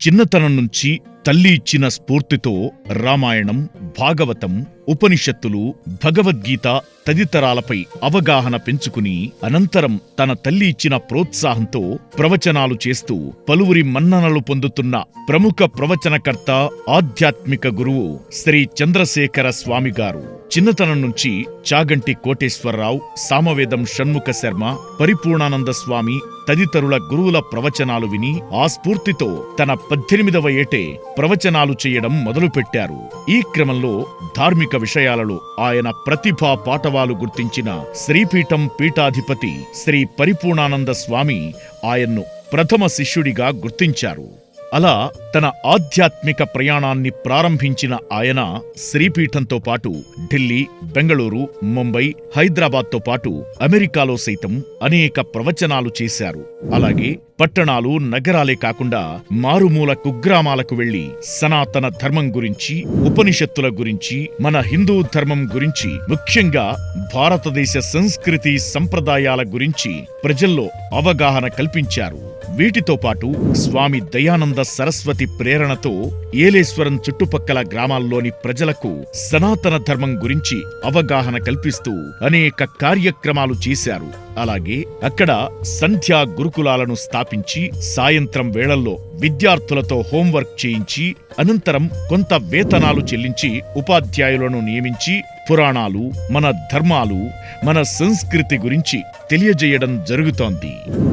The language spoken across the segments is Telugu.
చిన్నతనం నుంచి తల్లి ఇచ్చిన స్ఫూర్తితో రామాయణం భాగవతం ఉపనిషత్తులు భగవద్గీత తదితరాలపై అవగాహన పెంచుకుని అనంతరం తన తల్లి ఇచ్చిన ప్రోత్సాహంతో ప్రవచనాలు చేస్తూ పలువురి మన్ననలు పొందుతున్న ప్రముఖ ప్రవచనకర్త ఆధ్యాత్మిక గురువు శ్రీ చంద్రశేఖర స్వామిగారు చిన్నతనం నుంచి చాగంటి కోటేశ్వరరావు సామవేదం షణ్ముఖ శర్మ పరిపూర్ణానంద స్వామి తదితరుల గురువుల ప్రవచనాలు విని ఆ స్ఫూర్తితో తన పద్దెనిమిదవ ఏటే ప్రవచనాలు చేయడం మొదలుపెట్టారు. ఈ క్రమంలో ధార్మిక విషయాలలో ఆయన ప్రతిభా పాటవాలు గుర్తించిన శ్రీపీఠం పీఠాధిపతి శ్రీ పరిపూర్ణానంద స్వామి ఆయన్ను ప్రథమ శిష్యుడిగా గుర్తించారు. అలా తన ఆధ్యాత్మిక ప్రయాణాన్ని ప్రారంభించిన ఆయన శ్రీపీఠంతో పాటు ఢిల్లీ బెంగళూరు ముంబై హైదరాబాద్తో పాటు అమెరికాలో సైతం అనేక ప్రవచనాలు చేశారు. అలాగే పట్టణాలు నగరాలే కాకుండా మారుమూల కుగ్రామాలకు వెళ్ళి సనాతన ధర్మం గురించి ఉపనిషత్తుల గురించి మన హిందూ ధర్మం గురించి ముఖ్యంగా భారతదేశ సంస్కృతి సంప్రదాయాల గురించి ప్రజల్లో అవగాహన కల్పించారు. వీటితో పాటు స్వామి దయానంద సరస్వతి ప్రేరణతో ఏలేశ్వరం చుట్టుపక్కల గ్రామాల్లోని ప్రజలకు సనాతన ధర్మం గురించి అవగాహన కల్పిస్తూ అనేక కార్యక్రమాలు చేశారు. అలాగే అక్కడ సంధ్యా గురుకులాలను స్థాపించి సాయంత్రం వేళల్లో విద్యార్థులతో హోంవర్క్ చేయించి అనంతరం కొంత వేతనాలు చెల్లించి ఉపాధ్యాయులను నియమించి పురాణాలు మన ధర్మాలు మన సంస్కృతి గురించి తెలియజేయడం జరుగుతోంది.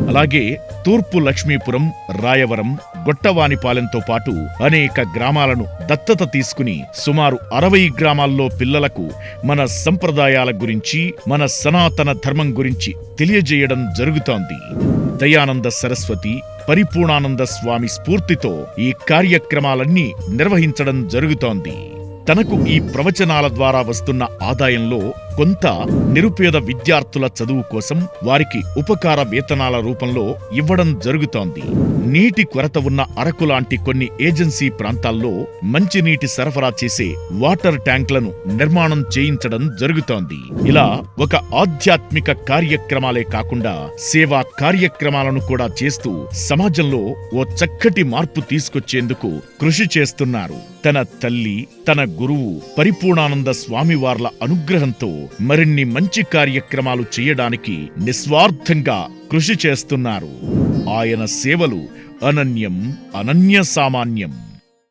అలాగే తూర్పు లక్ష్మీపురం రాయవరం గొట్టవానిపాలెంతో పాటు అనేక గ్రామాలను దత్తత తీసుకుని సుమారు అరవై గ్రామాల్లో పిల్లలకు మన సంప్రదాయాల గురించి మన సనాతన ధర్మం గురించి తెలియజేయడం జరుగుతోంది. దయానంద సరస్వతి పరిపూర్ణానంద స్వామి స్ఫూర్తితో ఈ కార్యక్రమాలన్నీ నిర్వహించడం జరుగుతోంది. తనకు ఈ ప్రవచనాల ద్వారా వస్తున్న ఆదాయంలో కొంత నిరుపేద విద్యార్థుల చదువు కోసం వారికి ఉపకార వేతనాల రూపంలో ఇవ్వడం జరుగుతోంది. నీటి కొరత ఉన్న అరకు లాంటి కొన్ని ఏజెన్సీ ప్రాంతాల్లో మంచినీటి సరఫరా చేసే వాటర్ ట్యాంక్లను నిర్మాణం చేయించడం జరుగుతోంది. ఇలా ఒక ఆధ్యాత్మిక కార్యక్రమాలే కాకుండా సేవా కార్యక్రమాలను కూడా చేస్తూ సమాజంలో ఓ చక్కటి మార్పు తీసుకొచ్చేందుకు కృషి చేస్తున్నారు. తన తల్లి తన గురువు పరిపూర్ణానంద స్వామివార్ల అనుగ్రహంతో మరిన్ని మంచి కార్యక్రమాలు చేయడానికి నిస్వార్థంగా కృషి చేస్తున్నారు. ఆయన సేవలు అనన్యం అనన్య సామాన్యం.